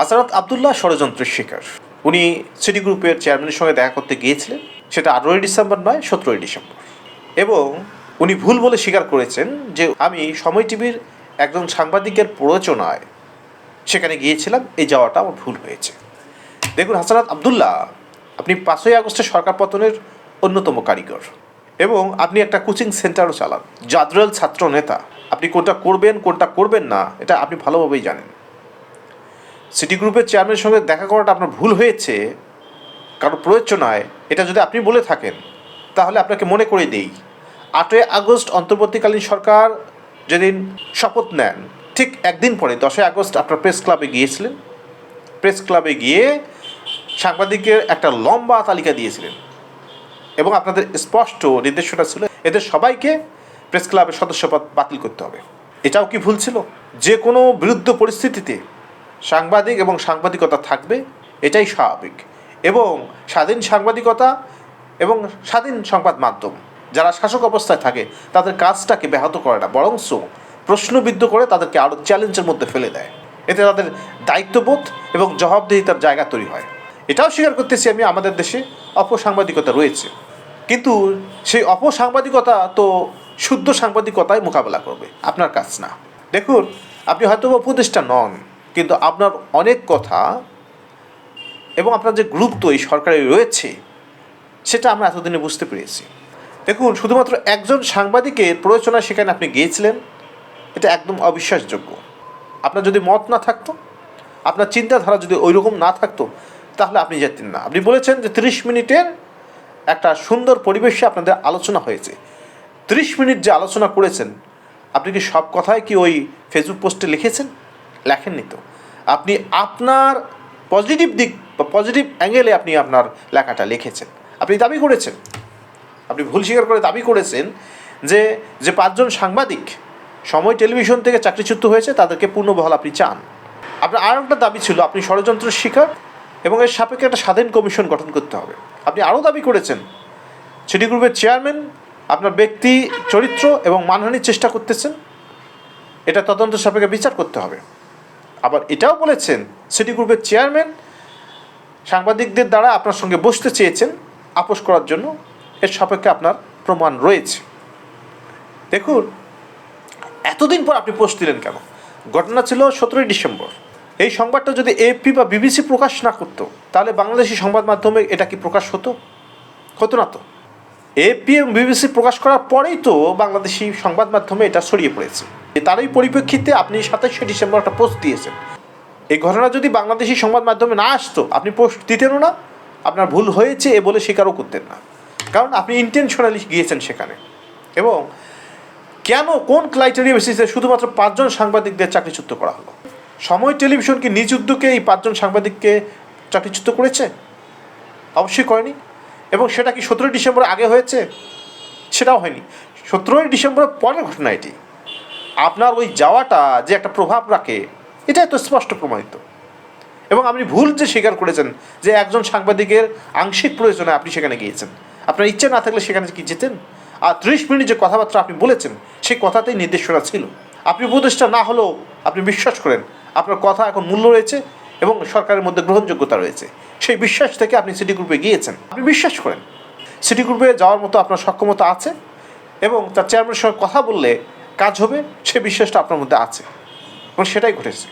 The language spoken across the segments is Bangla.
আসারাত আবদুল্লাহ ষড়যন্ত্রের শিকার। উনি সিটি গ্রুপের চেয়ারম্যানের সঙ্গে দেখা করতে গিয়েছিলেন। সেটা আঠেরোই ডিসেম্বর নয়, সতেরোই ডিসেম্বর। এবং উনি ভুল বলে স্বীকার করেছেন যে, আমি সময় টিভির একজন সাংবাদিকের প্ররোচনায় সেখানে গিয়েছিলাম। এই যাওয়াটা আমার ভুল হয়েছে। দেখুন হাসানাত আবদুল্লাহ, আপনি পাঁচই আগস্টের সরকার পতনের অন্যতম কারিগর। এবং আপনি একটা কোচিং সেন্টারও চালান। জাদরাল ছাত্র নেতা। আপনি কোনটা করবেন কোনটা করবেন না, এটা আপনি ভালোভাবেই জানেন। সিটি গ্রুপের চেয়ারম্যানের সঙ্গে দেখা করাটা আপনার ভুল হয়েছে। কারও প্রয়োজনায় এটা যদি আপনি বলে থাকেন, তাহলে আপনাকে মনে করে দেই। আটই আগস্ট অন্তর্বর্তীকালীন সরকার যেদিন শপথ নেন, ঠিক একদিন পরে, দশই আগস্ট আপনার প্রেস ক্লাবে গিয়েছিলেন। প্রেস ক্লাবে গিয়ে সাংবাদিকের একটা লম্বা তালিকা দিয়েছিলেন। এবং আপনাদের স্পষ্ট নির্দেশনা ছিল, এদের সবাইকে প্রেস ক্লাবের সদস্যপদ বাতিল করতে হবে। এটাও কি ভুল ছিল? যে কোনো বিরুদ্ধ পরিস্থিতিতে সাংবাদিক এবং সাংবাদিকতা থাকবে, এটাই স্বাভাবিক। এবং স্বাধীন সাংবাদিকতা এবং স্বাধীন সংবাদ মাধ্যম, যারা শাসক অবস্থায় থাকে, তাদের কাজটাকে ব্যাহত করে না, বরংস প্রশ্নবিদ্ধ করে তাদেরকে আরও চ্যালেঞ্জের মধ্যে ফেলে দেয়। এতে তাদের দায়িত্ববোধ এবং জবাবদিহিতার জায়গা তৈরি হয়। এটাও স্বীকার করতেছি আমি, আমাদের দেশে অপসাংবাদিকতা রয়েছে। কিন্তু সেই অপসাংবাদিকতা তো শুদ্ধ সাংবাদিকতায় মোকাবেলা করবে। আপনার কাজ না। দেখুন, আপনি হয়তো উপদেষ্টা নন কিন্তু আপনার অনেক কথা এবং আপনার যে গুরুত্ব এই সরকারে রয়েছে, সেটা আমরা এতদিনে বুঝতে পেরেছি। দেখুন, শুধুমাত্র একজন সাংবাদিকের প্ররোচনায় সেখানে আপনি গিয়েছিলেন, এটা একদম অবিশ্বাসযোগ্য। আপনার যদি মত না থাকতো, আপনার চিন্তাধারা যদি ওই রকম না থাকতো, তাহলে আপনি যেতেন না। আপনি বলেছেন যে তিরিশ মিনিটের একটা সুন্দর পরিবেশে আপনাদের আলোচনা হয়েছে। তিরিশ মিনিট যে আলোচনা করেছেন, আপনি কি সব কথাই কি ওই ফেসবুক পোস্টে লিখেছেন? লেখেননি তো। আপনি আপনার পজিটিভ দিক বা পজিটিভ অ্যাঙ্গেলে আপনি আপনার লেখাটা লিখেছেন। আপনি দাবি করেছেন, আপনি ভুল স্বীকার করে দাবি করেছেন যে যে পাঁচজন সাংবাদিক সময় টেলিভিশন থেকে চাকরিচ্যুত হয়েছে, তাদেরকে পূর্ণবহাল আপনি চান। আপনার আর একটা দাবি ছিল, আপনি ষড়যন্ত্রের শিকার এবং এর সাপেক্ষে একটা স্বাধীন কমিশন গঠন করতে হবে। আপনি আরও দাবি করেছেন, সিটি গ্রুপের চেয়ারম্যান আপনার ব্যক্তি, চরিত্র এবং মানহানির চেষ্টা করতেছেন। এটা তদন্ত সাপেক্ষে বিচার করতে হবে। আবার এটাও বলেছেন, সিটি গ্রুপের চেয়ারম্যান সাংবাদিকদের দ্বারা আপনার সঙ্গে বসতে চেয়েছেন, আপোষ করার জন্য। এর সাপেক্ষে আপনার প্রমাণ রয়েছে। দেখুন, এতদিন পর আপনি পোস্ট দিলেন কেন? ঘটনা ছিল সতেরোই ডিসেম্বর। এই সংবাদটা যদি এপি বা বিবিসি প্রকাশ না করতো, তাহলে বাংলাদেশি সংবাদ মাধ্যমে এটা কি প্রকাশ হতো? হতো না তো। এপি এবং বিবিসি প্রকাশ করার পরেই তো বাংলাদেশি সংবাদ মাধ্যমে এটা ছড়িয়ে পড়েছে। তারই পরিপ্রেক্ষিতে আপনি সাতাশে ডিসেম্বর একটা পোস্ট দিয়েছেন। এই ঘটনা যদি বাংলাদেশি সংবাদ মাধ্যমে না আসতো, আপনি পোস্ট দিতেনও না, আপনার ভুল হয়েছে এ বলে স্বীকারও করতেন না। কারণ আপনি ইন্টেনশনালি গিয়েছেন সেখানে। এবং কেন, কোন ক্রাইটেরিয়া বেসিসে শুধুমাত্র পাঁচজন সাংবাদিকদের চাকরিচ্যুত করা হলো? সময় টেলিভিশন কি নিজ উদ্যোগে এই পাঁচজন সাংবাদিককে চাকরিচ্যুত করেছে? অবশ্যই করেনি। এবং সেটা কি সতেরোই ডিসেম্বর আগে হয়েছে? সেটাও হয়নি। সতেরোই ডিসেম্বরের পরের ঘটনা এটি। আপনার ওই যাওয়াটা যে একটা প্রভাব রাখে এটাই তো স্পষ্ট প্রমাণিত। এবং আপনি ভুল যে স্বীকার করেছেন, যে একজন সাংবাদিকের আংশিক প্রয়োজনে আপনি সেখানে গিয়েছেন। আপনার ইচ্ছে না থাকলে সেখানে কি যেতেন? আর ত্রিশ মিনিট যে কথাবার্তা আপনি বলেছেন, সেই কথাতেই নির্দেশনা ছিল। আপনি উপদেষ্টা না হলেও আপনি বিশ্বাস করেন, আপনার কথা এখন মূল্য রয়েছে এবং সরকারের মধ্যে গ্রহণযোগ্যতা রয়েছে। সেই বিশ্বাস থেকে আপনি সিটি গ্রুপে গিয়েছেন। আপনি বিশ্বাস করেন। সিটি গ্রুপে যাওয়ার মতো আপনার সক্ষমতা আছে এবং তার চেয়ারম্যানের সঙ্গে কথা বললে কাজ হবে, সে বিশ্বাসটা আপনার মধ্যে আছে। এবং সেটাই ঘটেছে।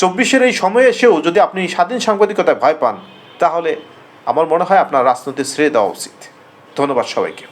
চব্বিশের এই সময়ে এসেও যদি আপনি স্বাধীন সাংবাদিকতায় ভয় পান, তাহলে আমার মনে হয় আপনার রাজনৈতিক শ্রেয় দেওয়া উচিত। ধন্যবাদ সবাইকে।